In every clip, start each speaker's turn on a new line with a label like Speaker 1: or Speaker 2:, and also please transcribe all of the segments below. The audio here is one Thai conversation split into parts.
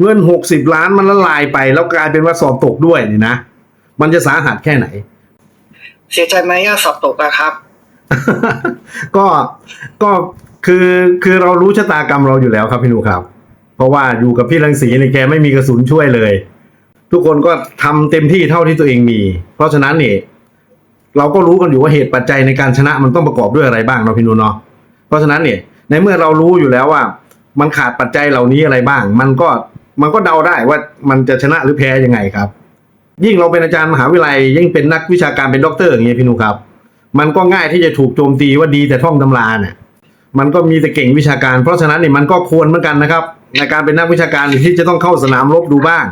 Speaker 1: เงินหกสิบล้านมันละลายไป แล้วกลายเป็นว่าสอบตกด้วยนี่นะ มันจะสาหัสแค่ไหน
Speaker 2: เสียใจไหมอะสอบตกอะครับ
Speaker 1: ก็ก็คือคือเรารู้ชะตากรรมเราอยู่แล้วครับพี่หนูครับ เพราะว่าอยู่กับพี่รังสีเนี่ยแกไม่มีกระสุนช่วยเลย ทุกคนก็ทำเต็มที่เท่าที่ตัวเองมี เพราะฉะนั้นเนี่ยเราก็รู้กันอยู่ว่าเหตุปัจจัยในการชนะมันต้องประกอบด้วยอะไรบ้างเนาะพี่หนูเนาะเพราะฉะนั้นเนี่ยในเมื่อเรารู้อยู่แล้วว่า มันขาดปัจจัยเหล่านี้อะไรบ้าง มันก็ มันก็เดาได้ว่ามันจะชนะหรือแพ้ยังไงครับ ยิ่งเราเป็นอาจารย์มหาวิทยาลัย ยิ่งเป็นนักวิชาการเป็นด็อกเตอร์อย่างเงี้ยพี่นูครับ มันก็ง่ายที่จะถูกโจมตีว่าดีแต่ท่องตำราเนี่ยมันก็มีแต่เก่งวิชาการ เพราะฉะนั้นเนี่ยมันก็ควรเหมือนกันนะครับ ในการเป็นนักวิชาการที่จะต้องเข้าสนามรบดูบ้าง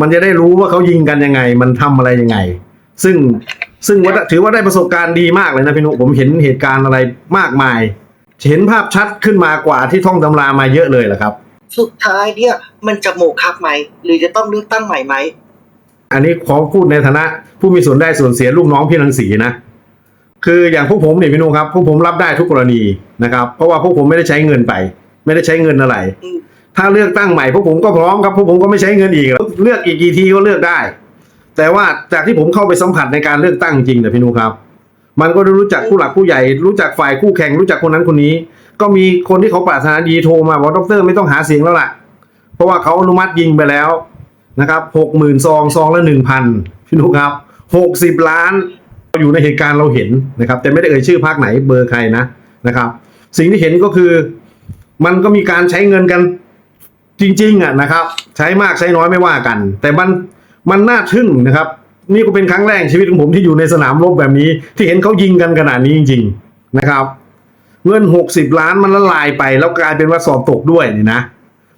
Speaker 1: มันจะได้รู้ว่าเขายิงกันยังไง มันทำอะไรยังไง ซึ่งซึ่งว่าถือว่าได้ประสบการณ์ดีมากเลยนะพี่นุผมเห็นเหตุการณ์อะไรมากมาย เห็นภาพชัดขึ้นมากว่าที่ท่องตำรามาเยอะเลยแหละครับ
Speaker 2: สุดท้ายเนี่ยมันจะโมฆะไหม หรือจะต้องเลือกตั้งใหม่ไหม
Speaker 1: อันนี้ขอพูดในฐานะ ผู้มีส่วนได้ส่วนเสียลูกน้องพี่รังสีนะ คืออย่างพวกผมเนี่ยพี่นุครับพวกผมรับได้ทุกกรณีนะครับ เพราะว่าพวกผมไม่ได้ใช้เงินไป ไม่ได้ใช้เงินอะไร
Speaker 2: อืม
Speaker 1: ถ้าเลือกตั้งใหม่พวกผมก็พร้อมครับพวกผมก็ไม่ใช้เงินอีกเลือกอีกกี่ทีก็เลือกได้ แต่ว่าจากที่ผมเข้าไปสัมผัสในการเลือกตั้งจริงนะพี่นุครับ มันก็ได้รู้จักผู้หลักผู้ใหญ่ รู้จักฝ่ายคู่แข่งรู้จักคนนั้นคนนี้ ก็มีคนที่เขาปรารถนาดีโทรมาบอกดรไม่ต้องหาเสียงแล้วล่ะ เพราะว่าเขาอนุมัติยิงไปแล้วนะครับหกหมื่นซองซองละหนึ่งพันพี่นุครับหกสิบล้านอยู่ในเหตุการณ์เราเห็นนะครับ แต่ไม่ได้เอ่ยชื่อภาคไหนเบอร์ใครนะนะครับ สิ่งที่เห็นก็คือมันก็มีการใช้เงินกันจริงๆอะนะครับ ใช้มากใช้น้อยไม่ว่ากัน แต่มันมันน่าทึ่งนะครับ นี่ก็เป็นครั้งแรกชีวิตของผมที่อยู่ในสนามรบแบบนี้ ที่เห็นเขายิงกันขนาดนี้จริง ๆ นะครับ เงินหกสิบล้านมันละลายไป แล้วกลายเป็นว่าสอบตกด้วยนี่นะ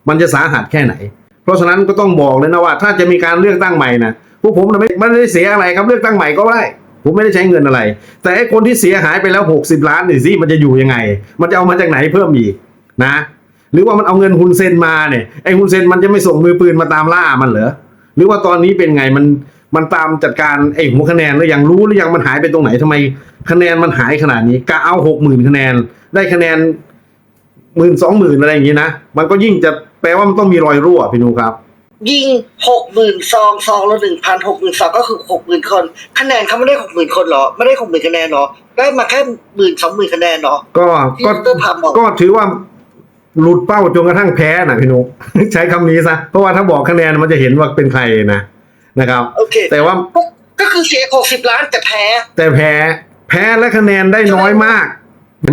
Speaker 1: มันจะสาหัสแค่ไหน เพราะฉะนั้นก็ต้องบอกเลยนะว่า ถ้าจะมีการเลือกตั้งใหม่นะพวกผมไม่ไม่ได้เสียอะไรครับเลือกตั้งใหม่ก็ได้ผมไม่ได้ใช้เงินอะไร แต่ไอ้คนที่เสียหายไปแล้วหกสิบล้านนี่สิมันจะอยู่ยังไง มันจะเอามาจากไหนเพิ่มอีกนะ หรือว่ามันเอาเงินฮุนเซนมาเนี่ยไอ้ฮุนเซนมันจะไม่ส่งมือปืนมาตามล่ามันเหรอหรือว่าตอนนี้เป็นไงมัน มันตามจัดการไอ้หัวคะแนนหรือยังรู้หรือยังมันหายไปตรงไหนทำไม คะแนนมันหายขนาดนี้กะเอาหกหมื่นคะแนน ได้คะแนนหมื่นสองหมื่นอะไรอย่างนี้นะ มันก็ยิ่งจะแปลว่ามันต้องมีรอยรั่วพี่นูครับ
Speaker 2: ยิงหกหมื่นซองซองละหนึ่งพันหกหมื่นซองก็คือหกหมื่นคน คะแนนเขาไม่ได้หกหมื่นคนเหรอ ไม่ได้หกหมื่นคะแนนเหรอ ได้มาแค่หมื่นสองหมื่นคะแนนเหรอ
Speaker 1: ก็
Speaker 2: ที่
Speaker 1: ก็
Speaker 2: ดรพามบอก
Speaker 1: ก็ถือว่าหลุดเป้าจนกระทั่งแพ้นะพี่นุใช้คำนี้ซะ เพราะว่าถ้าบอกคะแนนมันจะเห็นว่าเป็นใครนะ นะครับ
Speaker 2: โอเค
Speaker 1: แต่ว่า
Speaker 2: ก็คือเสียหกสิบล้านแต่แพ้
Speaker 1: แต่แพ้แพ้และคะแนนได้น้อยมาก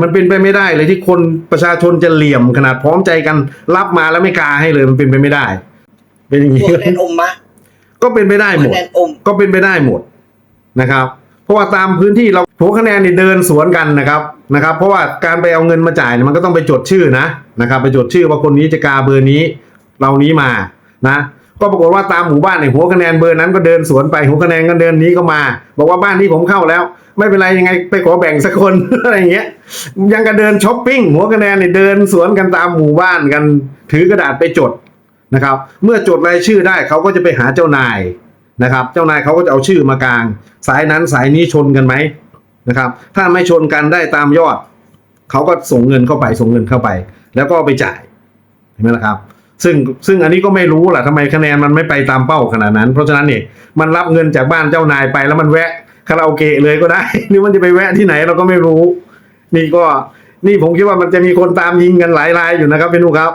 Speaker 1: มันเป็นไปไม่ได้เลยที่คนประชาชนจะเหลี่ยมขนาดพร้อมใจกันรับมาแล้วไม่กาให้เลยมันเป็นไปไม่ได้ เป็นอย่างนี้
Speaker 2: หัวคะแนนอมมะ
Speaker 1: ก็เป็นไปได้หม
Speaker 2: คะ
Speaker 1: ด
Speaker 2: แนนอม
Speaker 1: ก็เป็นไปได้หมดนะครับ เพราะว่าตามพื้นที่เราหัวคะแนนนี่เดินสวนกันนะครับนะครับ เพราะว่าการไปเอาเงินมาจ่ายเนี่ยมันก็ต้องไปจดชื่อนะนะครับ ไปจดชื่อว่าคนนี้จะกาเบอร์นี้ เรานี้มานะ ก็ปรากฏว่าตามหมู่บ้านเนี่ยหัวคะแนนเบอร์นั้นก็เดินสวนไปหัวคะแนนก็เดินนี้ก็มา บอกว่าบ้านนี้ผมเข้าแล้ว ไม่เป็นไรยังไงไปขอแบ่งสักคน อะไรอย่างเงี้ย ยังก็เดินช้อปปิ้งหัวคะแนนเนี่ยเดินสวนกันตามหมู่บ้านกัน ถือกระดาษไปจดนะครับ เมื่อจดรายชื่อได้เขาก็จะไปหาเจ้านายนะครับ เจ้านายเขาก็จะเอาชื่อมากลาง สายนั้นสายนี้ชนกันไหมนะครับ ถ้าไม่ชนกันได้ตามยอดเขาก็ส่งเงินเข้าไปส่งเงินเข้าไป แล้วก็ไปจ่ายเห็นไหมล่ะครับ ซึ่งซึ่งอันนี้ก็ไม่รู้แหละทำไมคะแนนมันไม่ไปตามเป้าขนาดนั้น เพราะฉะนั้นเนี่ยมันรับเงินจากบ้านเจ้านายไปแล้วมันแวะคาราโอเกะเลยก็ได้หรือมันจะไปแวะที่ไหนเราก็ไม่รู้ นี่ก็นี่ผมคิดว่ามันจะมีคนตามยิงกันหลายรายอยู่นะครับพี่นุครับ